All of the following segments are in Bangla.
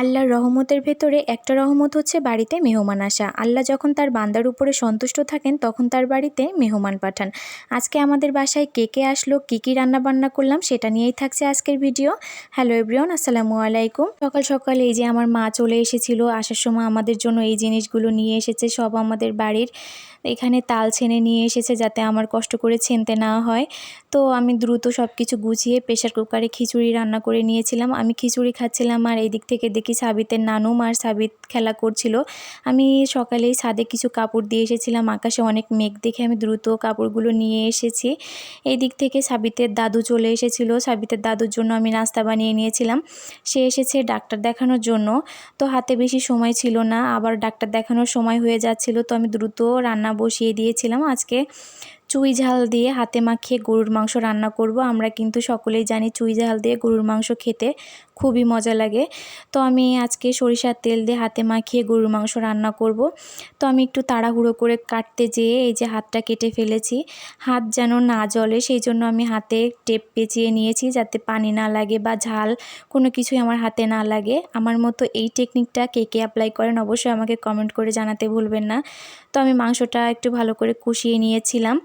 আল্লাহর রহমতের ভেতরে একটা রহমত হচ্ছে বাড়িতে মেহমান আসা। আল্লাহ যখন তার বান্দার উপরে সন্তুষ্ট থাকেন, তখন তার বাড়িতে মেহমান পাঠান। আজকে আমাদের বাসায় কে কে আসলো, কী কী রান্না বান্না করলাম, সেটা নিয়েই থাকছে আজকের ভিডিও। হ্যালো এভরিওন আসসালামু আলাইকুম। সকাল সকাল এই যে আমার মা চলে এসেছিল, আসার সময় আমাদের জন্য এই জিনিসগুলো নিয়ে এসেছে, সব আমাদের বাড়ির। এখানে তাল ছেনে নিয়ে এসেছে যাতে আমার কষ্ট করে ছেনতে না হয়। তো আমি দ্রুত সব কিছু গুছিয়ে প্রেশার কুকারে খিচুড়ি রান্না করে নিয়েছিলাম। আমি খিচুড়ি খাচ্ছিলাম আর এই দিক থেকে দেখি সাবিতের নানুম আর সাবিত খেলা করছিল। আমি সকালেই ছাদে কিছু কাপড় দিয়ে এসেছিলাম। আকাশে অনেক মেঘ দেখে আমি দ্রুত কাপড়গুলো নিয়ে এসেছি। এই দিক থেকে সাবিতের দাদু চলে এসেছিল। সাবিতের দাদুর জন্য আমি নাস্তা বানিয়ে নিয়েছিলাম। সে এসেছে ডাক্তার দেখানোর জন্য। তো হাতে বেশি সময় ছিল না। আবার ডাক্তার দেখানোর সময় হয়ে যাচ্ছিল। তো আমি দ্রুত রান্না বসিয়ে দিয়েছিলাম। আজকে চুই ঝাল দিয়ে হাতে মাখিয়ে গরুর মাংস রান্না করব। আমরা কিন্তু সকলেই জানি চুই ঝাল দিয়ে গরুর মাংস খেতে খুবই মজা লাগে। তো আমি আজকে সরিষার তেল দিয়ে হাতে মাখিয়ে গরুর মাংস রান্না করব। তো আমি একটু তাড়াহুড়ো করে কাটতে যেয়ে এই যে হাতটা কেটে ফেলেছি। হাত যেন না জলে সেই জন্য আমি হাতে টেপ পেঁচিয়ে নিয়েছি যাতে পানি না লাগে বা ঝাল কোনো কিছুই আমার হাতে না লাগে। আমার মতো এই টেকনিকটা কে কে অ্যাপ্লাই করেন অবশ্যই আমাকে কমেন্ট করে জানাতে ভুলবেন না। তো আমি মাংসটা একটু ভালো করে কষিয়ে নিয়েছিলাম।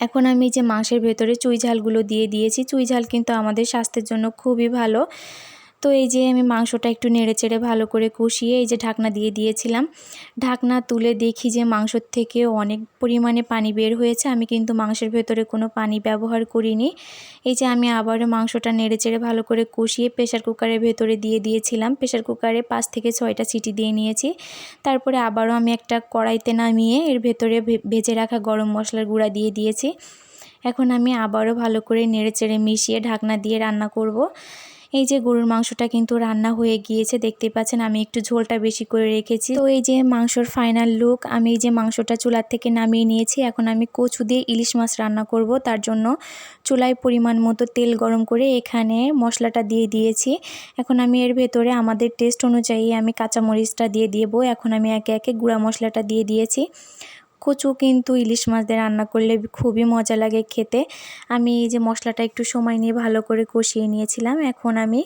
এখন আমি যে মাংসের ভেতরে চুই ঝালগুলো দিয়ে দিয়েছি। চুই ঝাল কিন্তু আমাদের স্বাস্থ্যের জন্য খুবই ভালো। তো এই যে আমি মাংসটা একটু নেড়ে চেড়ে ভালো করে কষিয়ে এই যে ঢাকনা দিয়ে দিয়েছিলাম। ঢাকনা তুলে দেখি যে মাংসর থেকে অনেক পরিমাণে পানি বের হয়েছে। আমি কিন্তু মাংসের ভেতরে কোনো পানি ব্যবহার করিনি। এই যে আমি আবারও মাংসটা নেড়ে চেড়ে ভালো করে কষিয়ে প্রেশার কুকারের ভেতরে দিয়ে দিয়েছিলাম। প্রেশার কুকারে পাঁচ থেকে ছয়টা সিটি দিয়ে নিয়েছি। তারপরে আবারও আমি একটা কড়াইতে নামিয়ে এর ভেতরে ভেজে রাখা গরম মশলার গুঁড়া দিয়ে দিয়েছি। এখন আমি আবারও ভালো করে নেড়ে চেড়ে মিশিয়ে ঢাকনা দিয়ে রান্না করব। এই যে গরুর মাংসটা কিন্তু রান্না হয়ে গিয়েছে দেখতেই পাচ্ছেন আমি একটু ঝোলটা বেশি করে রেখেছি। তো এই যে মাংসর ফাইনাল লুক আমি এই যে মাংসটা চুলার থেকে নামিয়ে নিয়েছি, এখন আমি কচু দিয়ে ইলিশ মাছ রান্না করব। তার জন্য চুলায় পরিমাণ মতো তেল গরম করে এখানে মশলাটা দিয়ে দিয়েছি। এখন আমি এর ভেতরে আমাদের টেস্ট অনুযায়ী আমি কাঁচামরিচটা দিয়ে দেবো। এখন আমি একে একে গুঁড়া মশলাটা দিয়ে দিয়েছি। কচু কিন্তু ইলিশ মাছ দিয়ে রান্না করলে খুবই মজা লাগে খেতে। আমি এই যে মশলাটা একটু সময় নিয়ে ভালো করে কষিয়ে নিয়েছিলাম। এখন আমি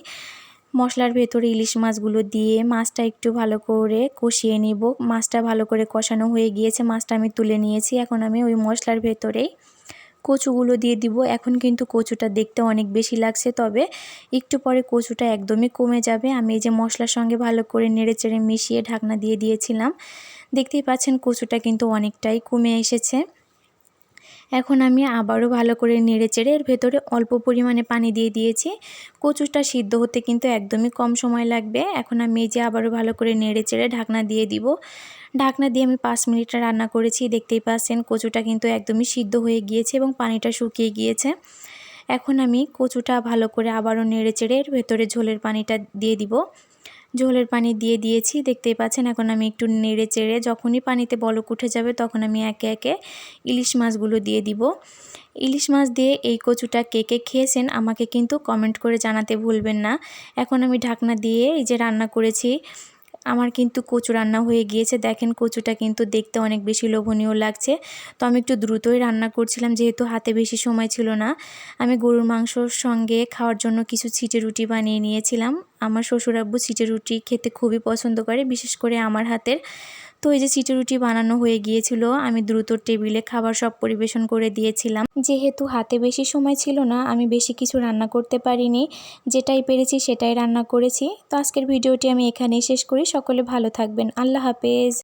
মশলার ভেতরে ইলিশ মাছগুলো দিয়ে মাছটা একটু ভালো করে কষিয়ে নিব। মাছটা ভালো করে কষানো হয়ে গিয়েছে, মাছটা আমি তুলে নিয়েছি। এখন আমি ওই মশলার ভেতরেই কচুগুলো দিয়ে দিব। এখন কিন্তু কচুটা দেখতে অনেক বেশি লাগছে, তবে একটু পরে কচুটা একদমই কমে যাবে। আমি এই যে মশলার সঙ্গে ভালো করে নেড়ে চেড়ে মিশিয়ে ঢাকনা দিয়ে দিয়েছিলাম। দেখতেই পাচ্ছেন কচুটা কিন্তু অনেকটাই কমে এসেছে। এখন আমি আবারও ভালো করে নেড়ে চেড়ে এর ভেতরে অল্প পরিমাণে পানি দিয়ে দিয়েছি। কচুটা সিদ্ধ হতে কিন্তু একদমই কম সময় লাগবে। এখন আমি এই যে আবারও ভালো করে নেড়ে চেড়ে ঢাকনা দিয়ে দিব। ঢাকনা দিয়ে আমি পাঁচ মিনিট রান্না করেছি, দেখতেই পাচ্ছেন কচুটা কিন্তু একদমই সিদ্ধ হয়ে গিয়েছে এবং পানিটা শুকিয়ে গিয়েছে। এখন আমি কচুটা ভালো করে আবারও নেড়ে চেড়ে এর ভেতরে ঝোলের পানিটা দিয়ে দিব। ঝোলের পানি দিয়ে দিয়েছি। দেখতেই পাচ্ছেন, এখন আমি একটু নেড়ে চেড়ে যখনই পানিতে বলক উঠে যাবে তখন আমি একে একে ইলিশ মাছগুলো দিয়ে দিব। ইলিশ মাছ দিয়ে এই কচুটা কে কে খেয়েছেন আমাকে কিন্তু কমেন্ট করে জানাতে ভুলবেন না। এখন আমি ঢাকনা দিয়ে এই যে রান্না করেছি, আমার কিন্তু কচু রান্না হয়ে গিয়েছে। দেখেন, কচুটা কিন্তু দেখতে অনেক বেশি লোভনীয় লাগছে। তো আমি একটু দ্রুতই রান্না করছিলাম, যেহেতু হাতে বেশি সময় ছিল না। আমি গরুর মাংসর সঙ্গে খাওয়ার জন্য কিছু ছিটে রুটি বানিয়ে নিয়েছিলাম। আমার শ্বশুর আব্বু চিটে রুটি খেতে খুবই পছন্দ করে, বিশেষ করে আমার হাতের। তো এই যে চিটে রুটি বানানো হয়ে গিয়েছিল, আমি দ্রুত টেবিলে খাবার সব পরিবেশন করে দিয়েছিলাম। যেহেতু হাতে বেশি সময় ছিল না, আমি বেশি কিছু রান্না করতে পারিনি। যেটাই পেরেছি সেটাই রান্না করেছি। তো আজকের ভিডিওটি আমি এখানেই শেষ করি। সকলে ভালো থাকবেন। আল্লাহ হাফেজ।